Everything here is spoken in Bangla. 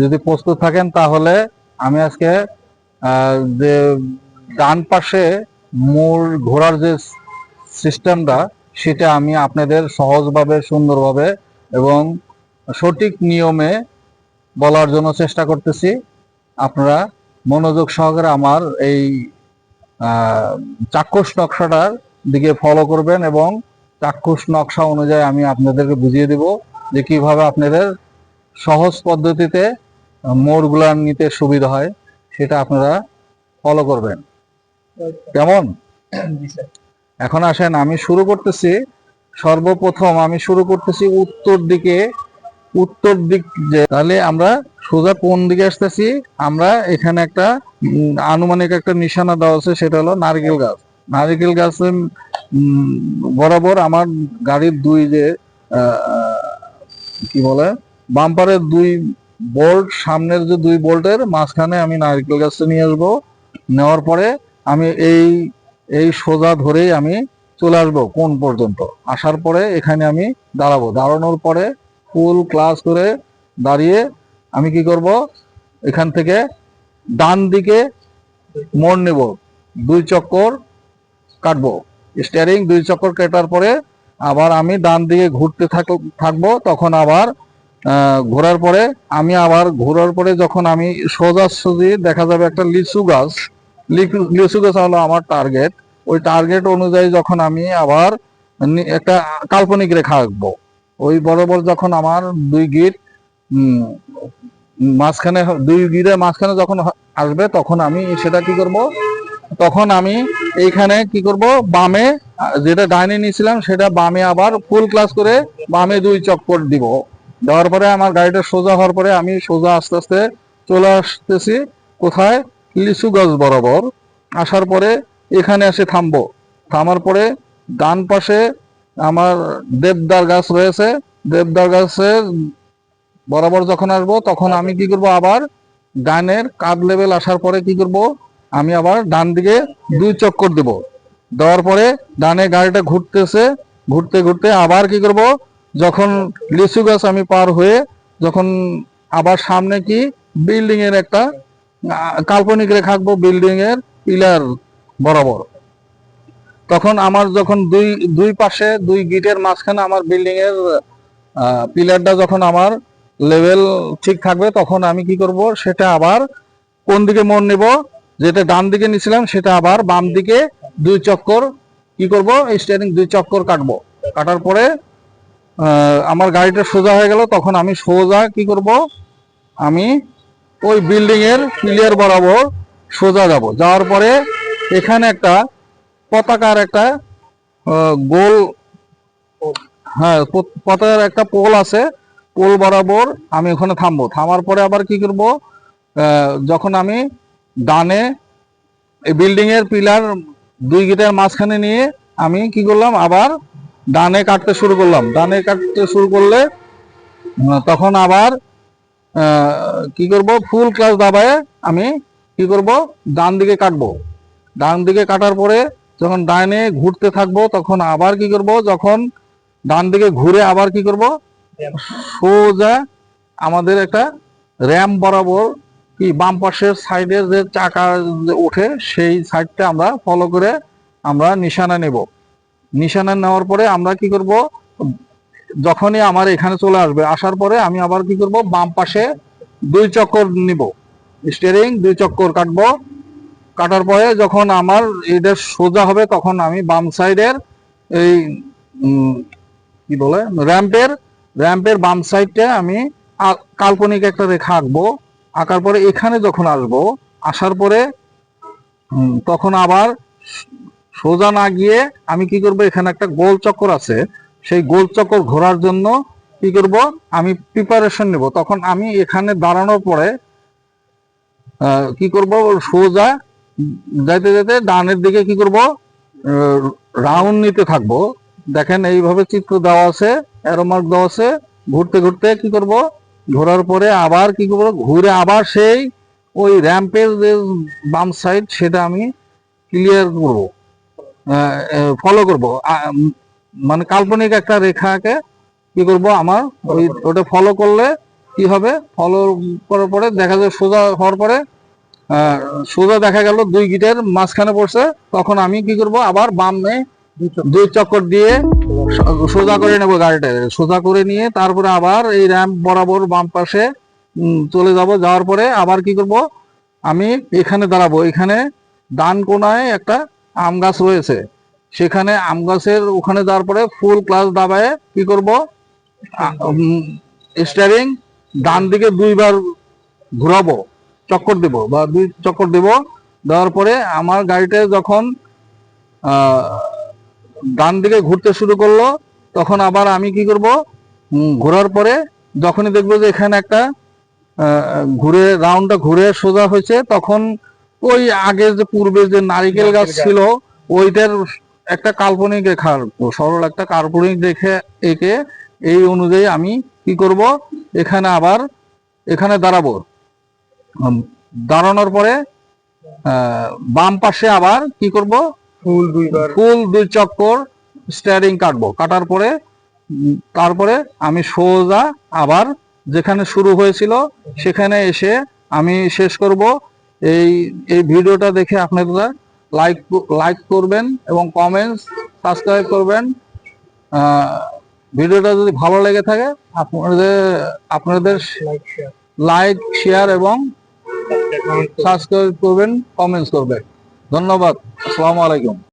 যদি প্রস্তুত থাকেন, তাহলে আমি আজকে যে ডান পাশে মূল ঘোরার যে সিস্টেমটা, সেটা আমি আপনাদের সহজভাবে, সুন্দরভাবে এবং সঠিক নিয়মে বলার জন্য চেষ্টা করতেছি। আপনারা মনোযোগ সহকারে আমার এই চাক্ষুষ নকশাটার দিকে ফলো করবেন এবং চাক্ষুষ নকশা অনুযায়ী আমি আপনাদেরকে বুঝিয়ে দেব যে কীভাবে আপনাদের সহজ পদ্ধতিতে মোড়গুলা নিতে সুবিধা হয় সেটা আপনারা ফলো করবেন। কেমন? এখন আসেন আমি শুরু করতেছি। সর্বপ্রথম আমি শুরু করতেছি উত্তর দিকে উত্তর দিক যে তাহলে আমরা সোজা কোন দিকে আসতেছি? আমরা এখানে একটা আনুমানিক একটা নিশানা দেওয়া আছে সেটা হলো নারকেল গাছ। নারকেল গাছের বরাবর আমার গাড়ির দুই যে কি বলে? বাম্পারের দুই বোল্ট সামনের যে দুই বোল্টের মাঝখানে আমি নারকেল গাছটা নিয়ে আসব। নেওয়ার পরে আমি এই এই সোজা ধরেই আমি চলে আসব কোন পর্যন্ত। আসার পরে এখানে আমি দাঁড়াবো। দাঁড়ানোর পরে ফুল ক্লাস করে দাঁড়িয়ে আমি কি করব? এখান থেকে ডান দিকে মোড় নেব। দুই চক্কর কাটবো। স্টিয়ারিং দুই চক্কর কাটার পরে আবার আমি ডান দিকে ঘুরতে থাক- থাকব। তখন আবার ঘোরার পরে আমি আবার ঘোরার পরে যখন আমি সোজা সুজি দেখা যাবে একটা লিচু গাছ, লিচু- গাছ হলো আমার টার্গেট ওই টার্গেট অনুযায়ী যখন আমি আবার একটা কাল্পনিক রেখা আঁকবো। ওই বরাবর যখন আমার দুই গিট মাঝখানে, দুই গিরের মাঝখানে যখন আসবে তখন আমি সেটা কি করব? তখন আমি এইখানে কি করব? বামে, যেটা ডাইনে নিয়েছিলাম সেটা বামে আবার ফুল ক্লাস করে বামে দুই চক্কর দিব। দেওয়ার পরে আমার গাড়িটা সোজা হওয়ার পরে আমি সোজা আস্তে আস্তে চলে আসতেছি কোথায়? লিচু গাছ বরাবর। আসার পরে এখানে এসে থামবো। থামার পরে ডান পাশে আমার দেবদার গাছ রয়েছে। দেবদার গাছের বরাবর যখন আসব, তখন আমি কি করব? আবার ডানের কাপ লেভেল আসার পরে কি করব? আমি আবার ডান দিকে দুই চক্কর দেব। দেওয়ার পরে ডানে গাড়িটা ঘুরতেছে। ঘুরতে ঘুরতে আবার কি করব? যখন লিচু গাছ আমি পার হয়ে যখন আবার সামনে কি বিল্ডিং এর একটা কাল্পনিক রেখা আঁকবো বিল্ডিং এর পিলার বরাবর। তখন আমার যখন দুই দুই পাশে, দুই গিটের মাঝখানে আমার বিল্ডিং এর পিলারটা যখন আমার লেভেল ঠিক থাকবে, তখন আমি কি করব, সেটা আবার কোন দিকে মন নেব, যেটা ডান দিকে নিছিলাম সেটা আবার বাম দিকে দুই চক্কর কি করব স্টিয়ারিং দুই চক্কর কাটবো। কাটার পরে আমার গাড়িটা সোজা হয়ে গেল, তখন আমি সোজা কি করব? আমি ওই বিল্ডিং এর পিলিয়ার বরাবর সোজা যাব। যাওয়ার পরে এখানে একটা পতাকার একটা গোল হ্যাঁ পতাকার একটা পোল আছে, পোল বরাবর আমি ওখানে থামবো। থামার পরে আবার কি করব? যখন আমি ডানে এই বিল্ডিং এর পিলার দুই গিটের মাঝখানে নিয়ে আমি কি করলাম? আবার ডানে কাটতে শুরু করলাম। ডানে কাটতে শুরু করলে তখন আবার কি করব? ফুল ক্লাস দাবায় আমি কি করব? ডান দিকে কাটবো। ডান দিকে কাটার পরে যখন ডানে ঘুরতে থাকব, তখন আবার কি করব? যখন ডান দিকে ঘুরে আবার কি করব? সোজা আমাদের একটা র্যাম বরাবর কি বাম পাশের সাইডের যে চাকা ওঠে, সেই সাইডটা আমরা ফলো করে আমরা নিশানা নেব। নিশানা নেওয়ার পরে আমরা কি করব? যখনই আমার এখানে চলে আসবে, আসার পরে আমি আবার কি করব? বাম পাশে দুই চক্কর নিব। স্টিয়ারিং দুই চক্কর কাটবো। কাটার পরে যখন আমার এটা সোজা হবে, তখন আমি বাম সাইডের এই কি বলে? র্যাম্পের র্যাম্পের বাম সাইডটা আমি কাল্পনিক একটা রেখা আঁকবো। আঁকার পরে এখানে যখন আসব, আসার পরে তখন আবার সোজা না গিয়ে আমি কি করব? এখানে একটা গোল চক্কর আছে। সেই গোল চক্কর ঘোরার জন্য কি করব? আমি প্রিপারেশন নেব। তখন আমি এখানে দাঁড়ানোর পরে কি করব? সোজা যাইতে যেতে ডানের দিকে কি করব? রাউন্ড নিতে থাকব। দেখেন এইভাবে চিত্র দেওয়া আছে অ্যারোমার্ক দেওয়া আছে। ঘুরতে ঘুরতে কি করব? ঘোরার পরে আবার কি করব? ঘুরে আবার সেই ওই র্যাম্পের যে বাম সাইড সেটা আমি ক্লিয়ার করব। ফলো করব। মানে কাল্পনিক একটা রেখাকে কি করব আমার? ওই ওটা ফলো করলে কি হবে? ফলো করার পরে দেখা যায় সোজা হওয়ার পরে সোজা দেখা গেল দুই গিটের মাঝখানে পড়ছে। তখন আমি কি করব? আবার বামে দুই চক্কর। দিয়ে সোজা করে নেব গাড়িটা। সোজা করে নিয়ে তারপরে আবার এই র্যাম্প বরাবর বাম পাশে চলে যাব। যাওয়ার পরে আবার কি করব? আমি এখানে দাঁড়াবো। এখানে ডান কোনায় একটা আম গাছ রয়েছে। সেখানে আম গাছের ওখানে যাওয়ার পরে ফুল ক্লাস দাবায় কি করব? স্টারিং ডান দিকে দুইবার ঘুরাবো, চক্কর দেব, বা দুই চক্কর দেব। দেওয়ার পরে আমার গাড়িটা যখন ডান দিকে ঘুরতে শুরু করল, তখন আবার আমি কি করব? ঘোরার পরে যখনই দেখব যে এখানে একটা ঘুরে রাউন্ডটা ঘুরে সোজা হয়েছে, তখন ওই আগে যে পূর্বে যে নারিকেল গাছ ছিল ওইটার একটা কাল্পনিক রেখা সরল একটা কাল্পনিক রেখে এঁকে এই অনুযায়ী আমি কি করব? এখানে আবার এখানে দাঁড়াবো। দাঁড়ানোর পরে বাম পাশে আবার কি করব? ফুল দুইবার। ফুল দুই চক্কর স্টিয়ারিং কাটবো। কাটার পরে তারপরে আমি সোজা আবার যেখানে শুরু হয়েছিল সেখানে এসে আমি শেষ করব। এই এই ভিডিওটা দেখে আপনারা লাইক লাইক করবেন এবং কমেন্টস সাবস্ক্রাইব করবেন। আহ, ভিডিওটা যদি ভালো লেগে থাকে আপনাদের আপনাদের লাইক শেয়ার এবং সাবস্ক্রাইব করবেন। কমেন্টস করবেন। ধন্যবাদ। আসসালামু আলাইকুম।